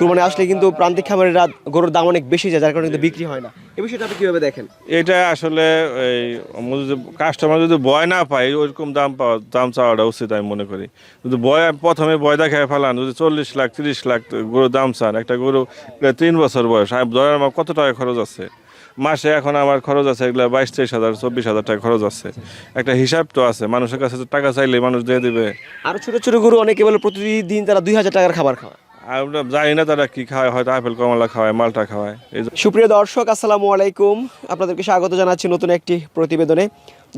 কুরবানি আসলে কিন্তু প্রান্তিক খামারের রাত গরুর দাম অনেক বেশি যায় যার কারণে কিন্তু বিক্রি হয় না। এই বিষয়টা আপনি কীভাবে দেখেন? এটা আসলে এই কাস্টমার যদি বয় না পায় ওইরকম দাম পাওয়া দাম চাওয়াটা উচিত আমি মনে করি। যদি বয় প্রথমে বয় দেখায় ফেলান যদি চল্লিশ লাখ তিরিশ লাখ গরুর দাম চান একটা গরু তিন বছর বয়স ধরেন আমার কত টাকা খরচ আছে? মাসে এখন আমার খরচ আছে এগুলো বাইশ তেইশ হাজার চব্বিশ হাজার টাকা খরচ আছে। একটা হিসাব তো আছে মানুষের কাছে তো টাকা চাইলে মানুষ দিয়ে দেবে। আর ছোট ছোট গরু অনেকে বলে প্রতিদিন তারা দুই হাজার টাকার খাবার খাওয়া আমরা জানি না তারা কি খাওয়ায় হয়তো আপেল, কমলা খাওয়ায়, মালটা খাওয়ায়। সুপ্রিয় দর্শক, আসসালামু আলাইকুম। আপনাদেরকে স্বাগত জানাচ্ছি নতুন একটি প্রতিবেদনে।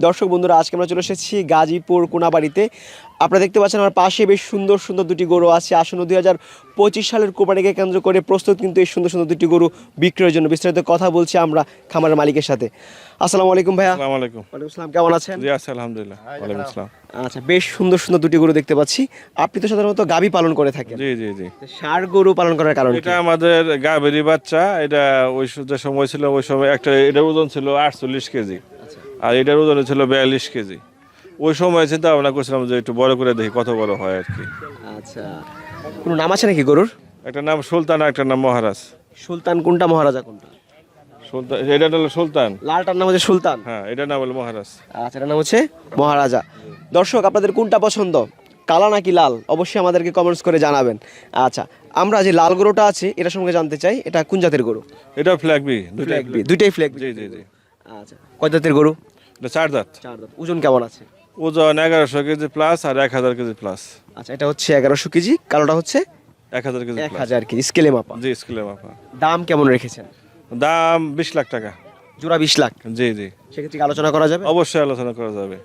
দর্শক বন্ধুরা, আজকে আমরা চলে এসেছি গাজীপুর কোনাবাড়িতে। আপনারা দেখতে পাচ্ছেন আমার পাশে বেশ সুন্দর সুন্দর দুটি গরু আছে। আসন্ন দুই হাজার পঁচিশ সালের কোরবানিকে কেন্দ্র করে প্রস্তুত কিন্তু এই সুন্দর সুন্দর দুটি গরু বিক্রয়ের জন্য বিস্তারিত কথা বলছি আমরা খামারের মালিকের সাথে। আসসালামু আলাইকুম ভাইয়া। আসসালামু আলাইকুম। ওয়ালাইকুম আসসালাম কেমন আছেন? জি আছি আলহামদুলিল্লাহ ওয়ালাইকুম আসসালাম। আচ্ছা বেশ সুন্দর সুন্দর দুটি গরু দেখতে পাচ্ছি। আপনি তো সাধারণত গাভী পালন করে থাকেন। জি জি জি। ষাড় গরু পালন করার কারণ এটা আমাদের গাভীরি বাচ্চা। এটা ওই যে সময় ছিল ওই সময় একটা এটার ওজন ছিল আটচল্লিশ কেজি। আর এটার ওজন ছিল বিয়াল্লিশ কেজি। ওই সময় চিন্তা ভাবনা করছিলাম যে একটু বড় করে দেখি কত বড় হয় আর কি। আচ্ছা। কোনো নাম আছে নাকি গরুর? একটা নাম সুলতান আর একটা নাম মহারাজ। সুলতান কোনটা মহারাজা কোনটা? সুলতান এটা হলো সুলতান। লালটার নাম হচ্ছে সুলতান? হ্যাঁ এটার নাম হলো মহারাজ। আচ্ছা এটার নাম হচ্ছে মহারাজা। দর্শক আপনাদের কোনটা পছন্দ? কালা নাকি লাল? অবশ্যই আমাদেরকে কমেন্টস করে জানাবেন। আচ্ছা আমরা যে লাল গরুটা আছে এটার সঙ্গে জানতে চাই এটা কোন জাতের গরু? এটা ফ্ল্যাগ বি দুইটা ফ্ল্যাগ বি দুইটাই ফ্ল্যাগ জি জি জি। আচ্ছা কয় জাতের গরু? এটা চার দাঁত চার দাঁত ওজন কেমন আছে? ওজন এগারোশো কেজি প্লাস আর এক হাজার কেজি প্লাস আচ্ছা এটা হচ্ছে এগারোশো কেজি কালোটা হচ্ছে এক হাজার কেজি এক হাজার কেজি স্কেলে মাপা। জি স্কুলে মাপা। দাম কেমন রেখেছেন? দাম বিশ লাখ টাকা। জোড়া বিশ লাখ? জি জি। সেক্ষেত্রে আলোচনা করা যাবে? অবশ্যই আলোচনা করা যাবে।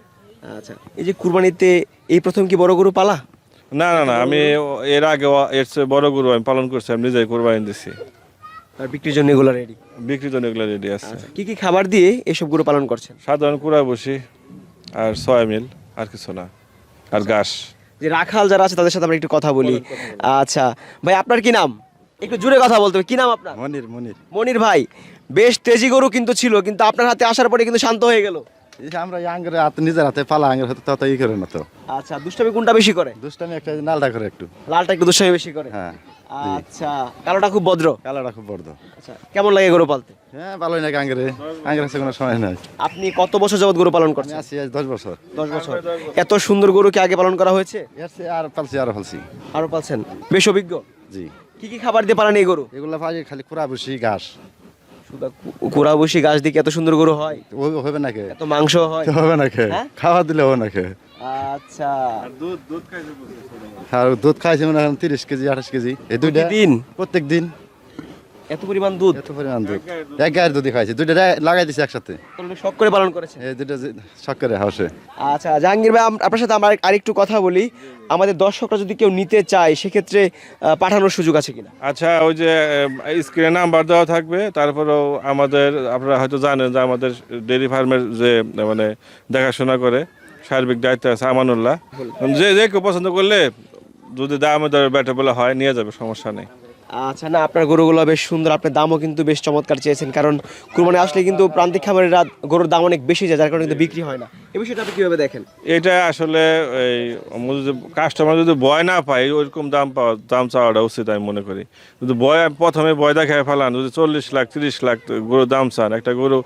আচ্ছা এই যে কুরবানিতে এই প্রথম কি বড় গরু পালা? না না না আমি এর আগে এর চেয়ে বড় গরু আমি পালন করছি আমি নিজেই কোরবানি দিছি। আর বিক্রির জন্য এগুলো রেডি বিক্রির জন্য এগুলো রেডি আছে। আচ্ছা কি কি খাবার দিয়ে এসব গরু পালন করছেন? সাধারণ কুড়া বসি আর সয়া মিল আর কিছু না। আর ঘাস। যে রাখাল যারা আছে তাদের সাথে আমরা একটু কথা বলি। আচ্ছা ভাই আপনার কি নাম? একটু জুড়ে কথা বলতে হবে। কি নাম আপনার? মনির মনির। মনির ভাই বেশ তেজি গরু কিন্তু ছিল কিন্তু আপনার হাতে আসার পরে কিন্তু শান্ত হয়ে গেল। যে আমরা আঙ্গের হাতে নিজের হাতে পালা আঙ্গের হাতে তত ই করে না তো। আচ্ছা দুষ্টামি কোনটা বেশি করে? দুষ্টামি একটা নালটা করে একটু। লালটা একটু দুষ্টামি বেশি করে। হ্যাঁ। আচ্ছা কালোটা খুব ভদ্র। কালাটা খুব আচ্ছা কেমন লাগে গরু পালতে? হ্যাঁ ভালোই নাকি আঙ্গের। আঙ্গের আছে কোনো সময় নাই। আপনি কত বছর যাবত গরু পালন আমি করছেন আছি আজ দশ বছর। দশ বছর। এত সুন্দর গরু কি আগে পালন করা হয়েছে? আর পালছি আরও ফালছি আরও পালছেন? বেশ অভিজ্ঞ। জি। কি কি খাবার দিয়ে পালান এই গরু? এগুলো পাই খালি কুড়া বসি ঘাস কুড়া বসি গাছ দিয়ে এত সুন্দর গরু হয়? হবে নাকি? এত মাংস হয়? হবে নাকি? হ্যাঁ? খাওয়া দিলে হবে নাকি? আচ্ছা। আর দুধ খাইছি মনে তিরিশ কেজি আঠাশ কেজি। এই দুইটা দিন প্রত্যেক দিন এত পরিমাণ দুধ? এত পরিমাণ দুধ। এক গায়ের দুধই খাইছি দুইটা লাগাই দিছি একসাথে। তাহলে শখ করে পালন করেছে এই দুইটা শখ করে হাউসে আচ্ছা জাহাঙ্গীর ভাই আপনার সাথে আমার আরেকটু কথা বলি। আমাদের দর্শকরা যদি কেউ নিতে চায় সেক্ষেত্রে পাঠানোর সুযোগ আছে কিনা? আচ্ছা ওই যে স্ক্রিনে নাম্বার দেওয়া থাকবে। তারপরেও আমাদের আপনারা হয়তো জানেন যে আমাদের ডেয়ারি ফার্মের যে মানে দেখাশোনা করে। সার্বিক দায়িত্ব আছে আমানুল্লাহ। যে যে কেউ পছন্দ করলে যদি দামে দরে ব্যাটে বলে হয় নিয়ে যাবে সমস্যা নেই। আচ্ছা না আপনার গরুগুলো বেশ সুন্দর আপনার দামও কিন্তু বেশ চমৎকার চেয়েছেন কারণ কুরবানি আসলে কিন্তু প্রান্তিক খামারের গরুর দাম অনেক বেশি যায় যার কারণে কিন্তু বিক্রি হয় না। এই বিষয়টা আপনি কীভাবে দেখেন? এটা আসলে এই কাস্টমার যদি বয় না পায় ওইরকম দাম পাওয়া দাম চাওয়াটা উচিত আমি মনে করি। যদি বয় প্রথমে বয় দেখায় ফেলান যদি চল্লিশ লাখ তিরিশ লাখ গরুর দাম চান একটা গরু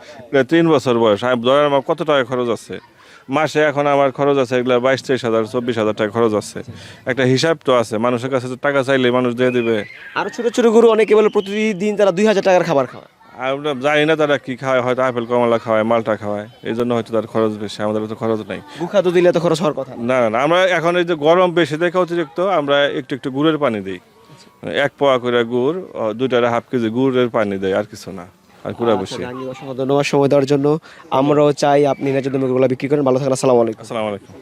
তিন বছর বয়স ধরেন আমার কত টাকা খরচ আছে? মাসে এখন আমার খরচ আছে এগুলো বাইশ তেইশ হাজার চব্বিশ হাজার টাকা খরচ আছে। একটা হিসাব তো আছে মানুষের কাছে তো টাকা চাইলে মানুষ দিয়ে দিবে। আর ছোট ছোট গরু অনেকে বলে প্রতিদিন তারা দুই হাজার টাকার খাবার খাওয়া আমরা জানি না তারা কি খাওয়ায় হয়তো আপেল কমলা খাওয়ায় মালটা খাওয়ায়। এই জন্য হয়তো তার খরচ বেশি আমাদের তো খরচ নাই। গুখাদ্য দিলে তো খরচ হওয়ার কথা। না। না আমরা এখন এই যে গরম বেশি দেখে অতিরিক্ত আমরা একটু একটু গুড়ের পানি দিই। এক পোয়া করে গুড় ও দুইটার হাফ কেজি গুড়ের পানি দেয় আর কিছু না। আর কুড়া আচ্ছা, অসংখ্য ধন্যবাদ সময় দেওয়ার জন্য। আমরাও চাই আপনি ন্যায্য দামে বিক্রি করেন। ভালো থাকেন আসসালামু আলাইকুম। আসসালামু আলাইকুম।